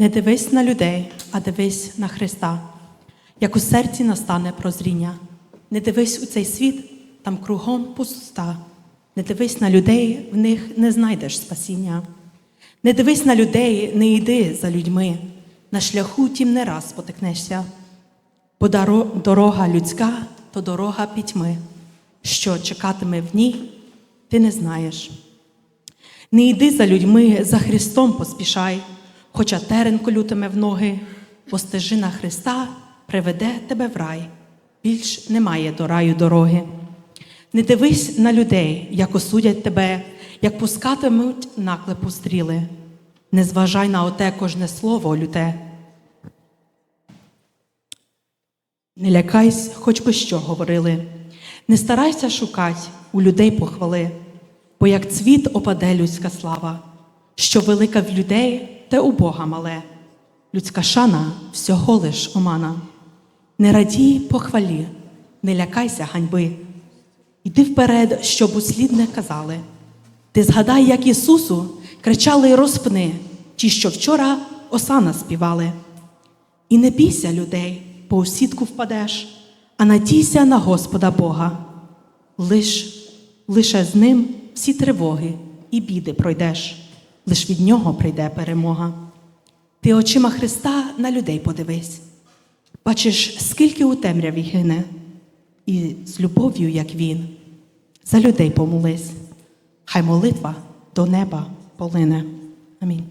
Не дивись на людей, а дивись на Христа, як у серці настане прозріння. Не дивись у цей світ, там кругом пустота. Не дивись на людей, в них не знайдеш спасіння. Не дивись на людей, не йди за людьми. На шляху тім не раз спотикнешся. Бо дорога людська то дорога пітьми, що чекатиме в ній, ти не знаєш. Не йди за людьми, за Христом поспішай, хоча терен колютиме в ноги, бо стежина Христа приведе тебе в рай, більш немає до раю дороги. Не дивись на людей, як осудять тебе, як пускатимуть наклепу стріли. Не зважай на оте кожне слово люте. Не лякайся, хоч би що говорили. Не старайся шукать у людей похвали, бо як цвіт опаде людська слава, що велика в людей, те у Бога мале. Людська шана всього лиш омана. Не радій похвалі, не лякайся ганьби. Йди вперед, щоб услід не казали. Ти згадай, як Ісусу кричали розпни, ті, що вчора осана співали. І не бійся людей, бо у впадеш, а надійся на Господа Бога. Лиш, лише з ним всі тривоги і біди пройдеш, лиш від нього прийде перемога. Ти очима Христа на людей подивись. Бачиш, скільки у темряві гине, і з любов'ю, як він, за людей помолись. Хай молитва до неба полине. Амінь.